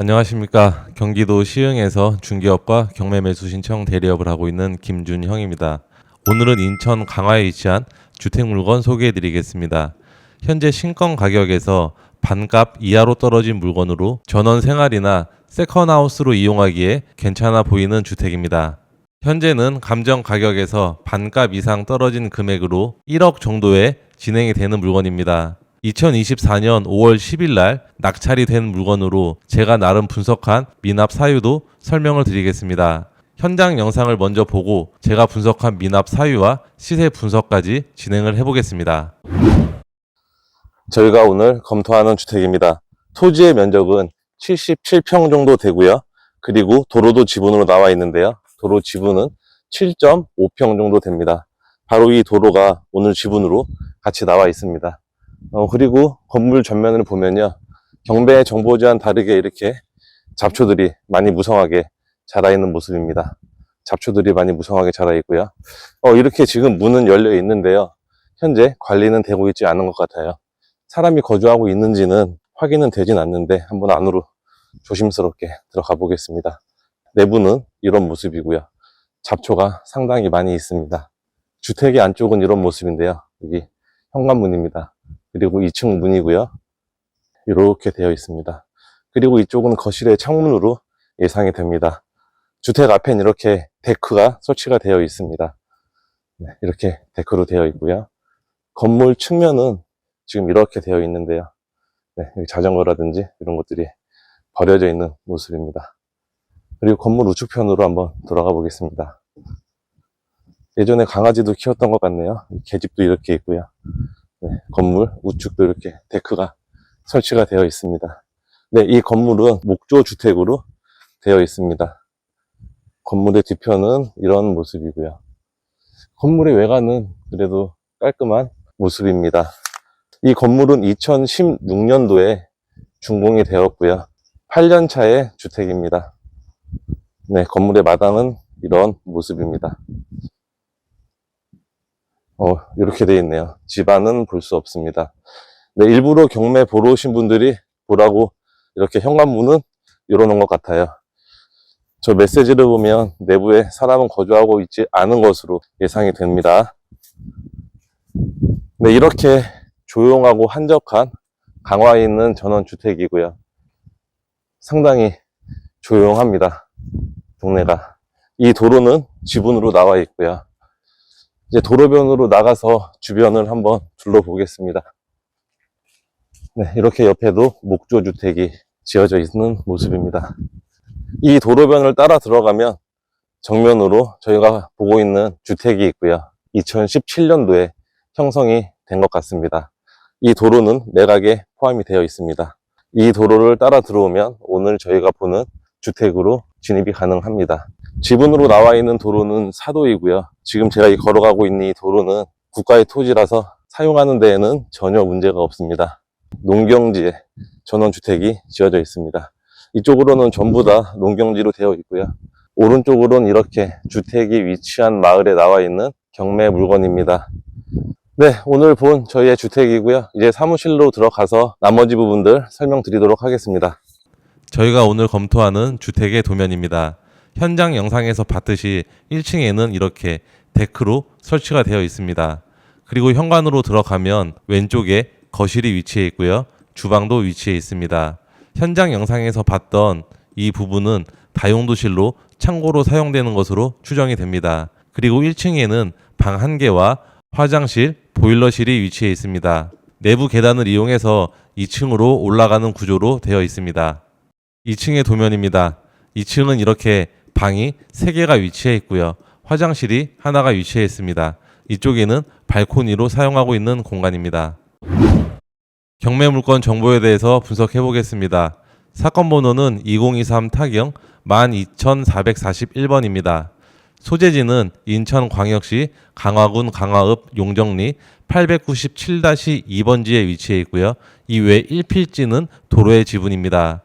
안녕하십니까. 경기도 시흥에서 중개업과 경매 매수 신청 대리업을 하고 있는 김준형입니다. 오늘은 인천 강화에 위치한 주택 물건 소개해 드리겠습니다. 현재 신권 가격에서 반값 이하로 떨어진 물건으로 전원 생활이나 세컨하우스로 이용하기에 괜찮아 보이는 주택입니다. 현재는 감정 가격에서 반값 이상 떨어진 금액으로 1억 정도에 진행이 되는 물건입니다. 2024년 5월 10일 날 낙찰이 된 물건으로 제가 나름 분석한 미납 사유도 설명을 드리겠습니다. 현장 영상을 먼저 보고 제가 분석한 미납 사유와 시세 분석까지 진행을 해보겠습니다. 저희가 오늘 검토하는 주택입니다. 토지의 면적은 77평 정도 되고요. 그리고 도로도 지분으로 나와 있는데요. 도로 지분은 7.5평 정도 됩니다. 바로 이 도로가 오늘 지분으로 같이 나와 있습니다. 어, 그리고 건물 전면을 보면요. 경배 정보지와는 다르게 이렇게 잡초들이 많이 무성하게 자라 있는 모습입니다. 잡초들이 많이 무성하게 자라 있고요. 어, 이렇게 지금 문은 열려 있는데요. 현재 관리는 되고 있지 않은 것 같아요. 사람이 거주하고 있는지는 확인은 되진 않는데 한번 안으로 조심스럽게 들어가 보겠습니다. 내부는 이런 모습이고요. 잡초가 상당히 많이 있습니다. 주택의 안쪽은 이런 모습인데요. 여기 현관문입니다. 그리고 2층 문이고요. 이렇게 되어 있습니다. 그리고 이쪽은 거실의 창문으로 예상이 됩니다. 주택 앞엔 이렇게 데크가 설치가 되어 있습니다. 네, 이렇게 데크로 되어 있고요. 건물 측면은 지금 이렇게 되어 있는데요. 네, 자전거라든지 이런 것들이 버려져 있는 모습입니다. 그리고 건물 우측편으로 한번 돌아가 보겠습니다. 예전에 강아지도 키웠던 것 같네요. 계집도 이렇게 있고요. 네, 건물 우측도 이렇게 데크가 설치가 되어 있습니다. 네, 이 건물은 목조 주택으로 되어 있습니다. 건물의 뒤편은 이런 모습이고요. 건물의 외관은 그래도 깔끔한 모습입니다. 이 건물은 2016년도에 준공이 되었고요. 8년 차의 주택입니다. 네, 건물의 마당은 이런 모습입니다. 어, 이렇게 되어 있네요. 집안은 볼 수 없습니다. 네, 일부러 경매 보러 오신 분들이 보라고 이렇게 현관문은 열어놓은 것 같아요. 저 메시지를 보면 내부에 사람은 거주하고 있지 않은 것으로 예상이 됩니다. 네, 이렇게 조용하고 한적한 강화에 있는 전원주택이고요. 상당히 조용합니다. 동네가. 이 도로는 지분으로 나와 있고요. 이제 도로변으로 나가서 주변을 한번 둘러보겠습니다. 네, 이렇게 옆에도 목조 주택이 지어져 있는 모습입니다. 이 도로변을 따라 들어가면 정면으로 저희가 보고 있는 주택이 있고요. 2017년도에 형성이 된 것 같습니다. 이 도로는 매각에 포함이 되어 있습니다. 이 도로를 따라 들어오면 오늘 저희가 보는 주택으로 진입이 가능합니다. 지분으로 나와 있는 도로는 사도이고요. 지금 제가 이 걸어가고 있는 이 도로는 국가의 토지라서 사용하는 데에는 전혀 문제가 없습니다. 농경지에 전원주택이 지어져 있습니다. 이쪽으로는 전부 다 농경지로 되어 있고요. 오른쪽으로는 이렇게 주택이 위치한 마을에 나와 있는 경매 물건입니다. 네, 오늘 본 저희의 주택이고요. 이제 사무실로 들어가서 나머지 부분들 설명드리도록 하겠습니다. 저희가 오늘 검토하는 주택의 도면입니다. 현장 영상에서 봤듯이 1층에는 이렇게 데크로 설치가 되어 있습니다. 그리고 현관으로 들어가면 왼쪽에 거실이 위치해 있고요. 주방도 위치해 있습니다. 현장 영상에서 봤던 이 부분은 다용도실로 창고로 사용되는 것으로 추정이 됩니다. 그리고 1층에는 방한 개와 화장실, 보일러실이 위치해 있습니다. 내부 계단을 이용해서 2층으로 올라가는 구조로 되어 있습니다. 2층의 도면입니다. 2층은 이렇게 방이 3개가 위치해 있고요. 화장실이 하나가 위치해 있습니다. 이쪽에는 발코니로 사용하고 있는 공간입니다. 경매 물건 정보에 대해서 분석해 보겠습니다. 사건 번호는 2023 타경 12441번입니다. 소재지는 인천광역시 강화군 강화읍 용정리 897-2번지에 위치해 있고요. 이외 1필지는 도로의 지분입니다.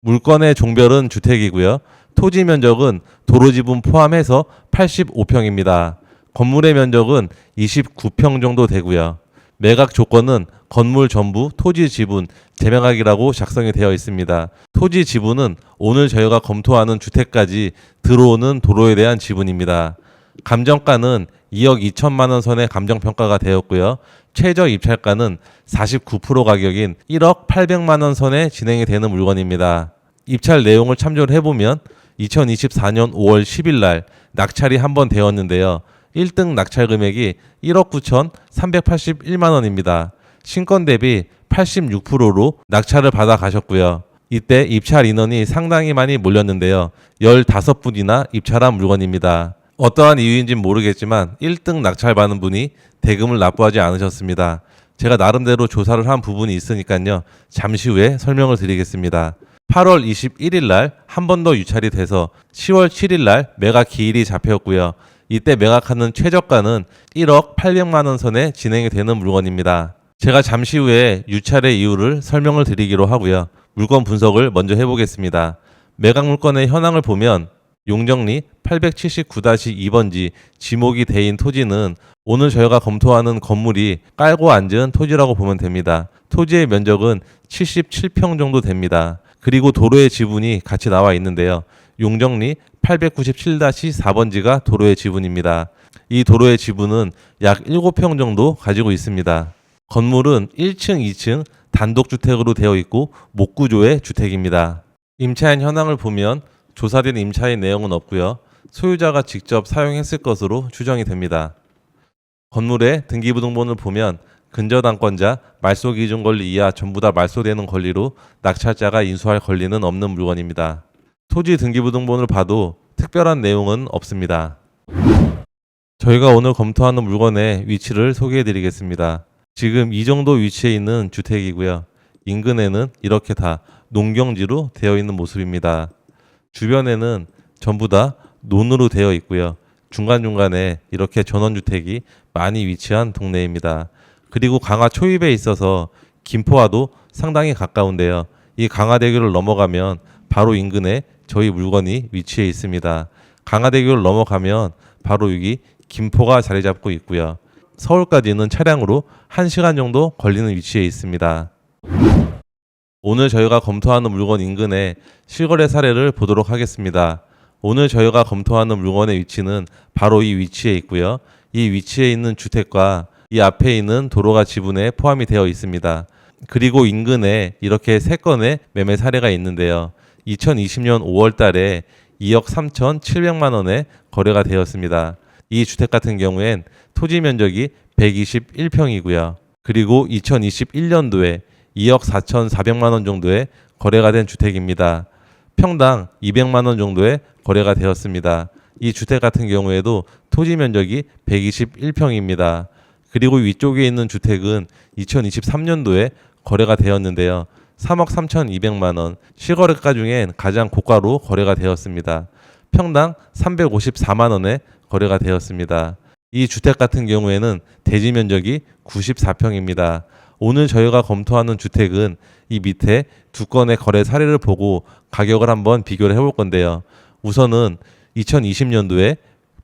물건의 종별은 주택이고요. 토지 면적은 도로 지분 포함해서 85평입니다. 건물의 면적은 29평 정도 되고요. 매각 조건은 건물 전부 토지 지분 재매각이라고 작성이 되어 있습니다. 토지 지분은 오늘 저희가 검토하는 주택까지 들어오는 도로에 대한 지분입니다. 감정가는 2억 2천만 원 선의 감정 평가가 되었고요. 최저 입찰가는 49% 가격인 1억 800만 원 선에 진행이 되는 물건입니다. 입찰 내용을 참조를 해보면 2024년 5월 10일 날 낙찰이 한 번 되었는데요. 1등 낙찰 금액이 1억 9천 381만 원입니다. 신권 대비 86%로 낙찰을 받아 가셨고요. 이때 입찰 인원이 상당히 많이 몰렸는데요. 15분이나 입찰한 물건입니다. 어떠한 이유인지는 모르겠지만 1등 낙찰받은 분이 대금을 납부하지 않으셨습니다. 제가 나름대로 조사를 한 부분이 있으니까요. 잠시 후에 설명을 드리겠습니다. 8월 21일 날 한 번 더 유찰이 돼서 10월 7일 날 매각 기일이 잡혔고요. 이때 매각하는 최저가는 1억 800만 원 선에 진행이 되는 물건입니다. 제가 잠시 후에 유찰의 이유를 설명을 드리기로 하고요. 물건 분석을 먼저 해보겠습니다. 매각 물건의 현황을 보면 용정리 879-2번지 지목이 대인 토지는 오늘 저희가 검토하는 건물이 깔고 앉은 토지라고 보면 됩니다. 토지의 면적은 77평 정도 됩니다. 그리고 도로의 지분이 같이 나와 있는데요. 용정리 897-4번지가 도로의 지분입니다. 이 도로의 지분은 약 7평 정도 가지고 있습니다. 건물은 1층, 2층 단독주택으로 되어 있고 목구조의 주택입니다. 임차인 현황을 보면 조사된 임차인 내용은 없고요. 소유자가 직접 사용했을 것으로 추정이 됩니다. 건물의 등기부등본을 보면 근저당권자, 말소 기준 권리 이하 전부 다 말소되는 권리로 낙찰자가 인수할 권리는 없는 물건입니다. 토지 등기부등본을 봐도 특별한 내용은 없습니다. 저희가 오늘 검토하는 물건의 위치를 소개해 드리겠습니다. 지금 이 정도 위치에 있는 주택이고요. 인근에는 이렇게 다 농경지로 되어 있는 모습입니다. 주변에는 전부 다 논으로 되어 있고요. 중간중간에 이렇게 전원주택이 많이 위치한 동네입니다. 그리고 강화 초입에 있어서 김포와도 상당히 가까운데요. 이 강화대교를 넘어가면 바로 인근에 저희 물건이 위치해 있습니다. 강화대교를 넘어가면 바로 여기 김포가 자리 잡고 있고요. 서울까지는 차량으로 1시간 정도 걸리는 위치에 있습니다. 오늘 저희가 검토하는 물건 인근에 실거래 사례를 보도록 하겠습니다. 오늘 저희가 검토하는 물건의 위치는 바로 이 위치에 있고요. 이 위치에 있는 주택과 이 앞에 있는 도로가 지분에 포함이 되어 있습니다. 그리고 인근에 이렇게 세 건의 매매 사례가 있는데요. 2020년 5월 달에 2억 3,700만 원에 거래가 되었습니다. 이 주택 같은 경우엔 토지 면적이 121평이고요. 그리고 2021년도에 2억 4,400만 원 정도의 거래가 된 주택입니다. 평당 200만 원 정도의 거래가 되었습니다. 이 주택 같은 경우에도 토지 면적이 121평입니다. 그리고 위쪽에 있는 주택은 2023년도에 거래가 되었는데요. 3억 3,200만 원, 실거래가 중엔 가장 고가로 거래가 되었습니다. 평당 354만 원에 거래가 되었습니다. 이 주택 같은 경우에는 대지 면적이 94평입니다. 오늘 저희가 검토하는 주택은 이 밑에 두 건의 거래 사례를 보고 가격을 한번 비교를 해볼 건데요. 우선은 2020년도에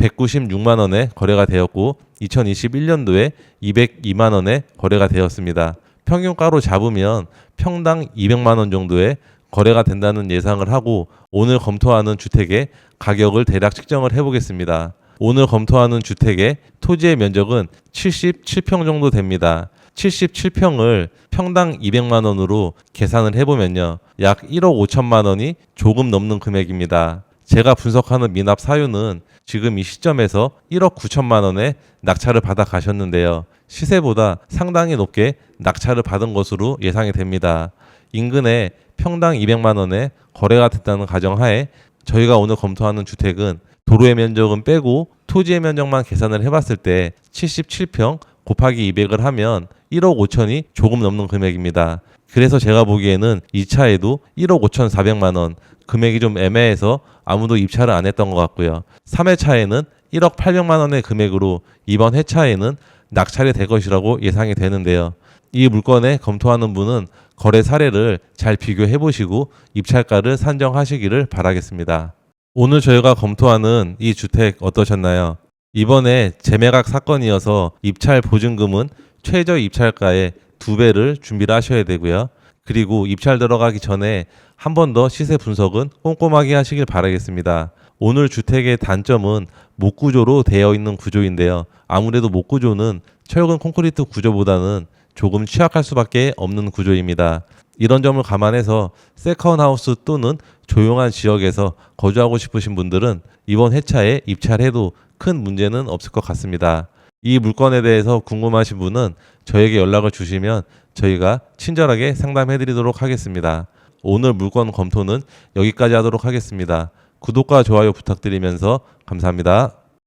196만 원에 거래가 되었고 2021년도에 202만 원에 거래가 되었습니다. 평균가로 잡으면 평당 200만 원 정도의 거래가 된다는 예상을 하고 오늘 검토하는 주택의 가격을 대략 측정을 해보겠습니다. 오늘 검토하는 주택의 토지의 면적은 77평 정도 됩니다. 77평을 평당 200만 원으로 계산을 해보면요. 약 1억 5천만 원이 조금 넘는 금액입니다. 제가 분석하는 미납 사유는 지금 이 시점에서 1억 9천만 원에 낙찰을 받아 가셨는데요. 시세보다 상당히 높게 낙찰을 받은 것으로 예상이 됩니다. 인근에 평당 200만 원에 거래가 됐다는 가정하에 저희가 오늘 검토하는 주택은 도로의 면적은 빼고 토지의 면적만 계산을 해봤을 때 77평 곱하기 200을 하면 1억 5천이 조금 넘는 금액입니다. 그래서 제가 보기에는 2차에도 1억 5천 4백만 원 금액이 좀 애매해서 아무도 입찰을 안 했던 것 같고요. 3회차에는 1억 800만 원의 금액으로 이번 회차에는 낙찰이 될 것이라고 예상이 되는데요. 이 물건에 검토하는 분은 거래 사례를 잘 비교해 보시고 입찰가를 산정하시기를 바라겠습니다. 오늘 저희가 검토하는 이 주택 어떠셨나요? 이번에 재매각 사건이어서 입찰 보증금은 최저 입찰가의 두 배를 준비를 하셔야 되고요. 그리고 입찰 들어가기 전에 한 번 더 시세 분석은 꼼꼼하게 하시길 바라겠습니다. 오늘 주택의 단점은 목구조로 되어 있는 구조인데요. 아무래도 목구조는 철근 콘크리트 구조보다는 조금 취약할 수밖에 없는 구조입니다. 이런 점을 감안해서 세컨 하우스 또는 조용한 지역에서 거주하고 싶으신 분들은 이번 회차에 입찰해도 큰 문제는 없을 것 같습니다. 이 물건에 대해서 궁금하신 분은 저에게 연락을 주시면 저희가 친절하게 상담해 드리도록 하겠습니다. 오늘 물건 검토는 여기까지 하도록 하겠습니다. 구독과 좋아요 부탁드리면서 감사합니다.